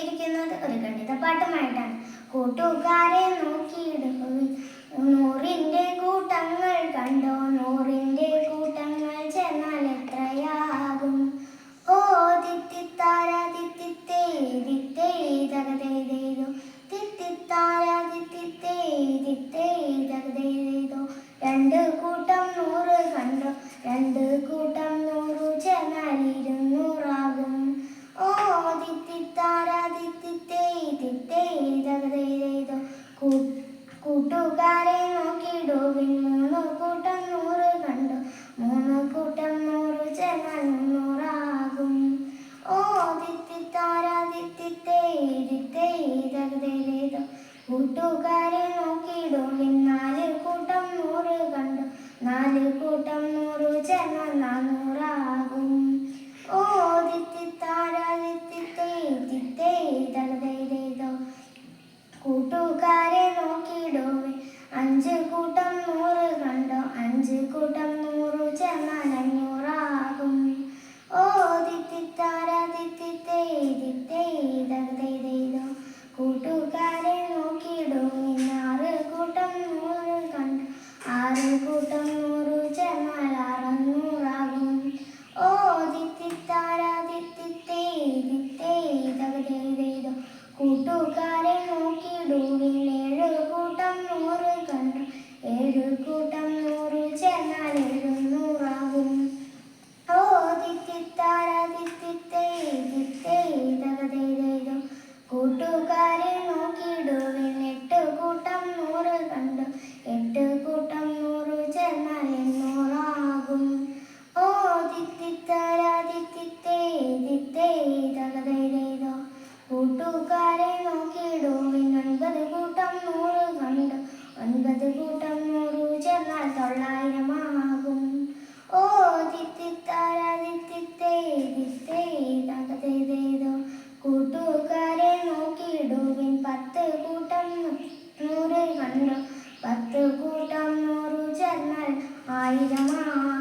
എത്തിയിരിക്കുന്നത് ഒരു ഗണിത പാട്ടുമായിട്ടാണ് കൂട്ടുകാരെ നോക്കിയിടുന്നു കൂട്ടങ്ങൾ കൂ- കൂട്ടുകാരെ നോക്കിയിടുവിൻ മൂന്നു കൂട്ടം നൂറ് കണ്ടു. മൂന്ന് കൂട്ടം നൂറ് ചെന്നാൽ മുന്നൂറാകും ഓ തിത്തിത്താര തിത്തിത്തേ തിത്തേ തകതേതേതോ കൂട്ടുകാരെ നോക്കിയിടുവിൻ നാല് കൂട്ടം നൂറ് കണ്ടു. നാല് കൂട്ടം നൂറ് ചെന്നാൽ നാന്നൂറാകും നൂറ് കണ്ടു ഏഴ് കൂട്ടം നൂറ് ചെന്നാൽ എഴുന്നൂറാകും ഓ തിത്തിത്താര തിത്തിത്തേ തിത്തേ തകതേതേതോ കൂട്ടുകാരെ നോക്കിയിടുവിൻ എട്ട് കൂട്ടം നൂറ് കണ്ടു. എട്ട് കൂട്ടം നൂറ് ചേർന്നാൽ എണ്ണൂറാകും. ഓ തിത്തിത്താര തിത്തിത്തേ തിത്തേ തകതേതേതോ കൂട്ടുകാരെ കണ്ടു പത്ത് കൂട്ടം നൂറു ചെന്നാൽ ആയിരമാകും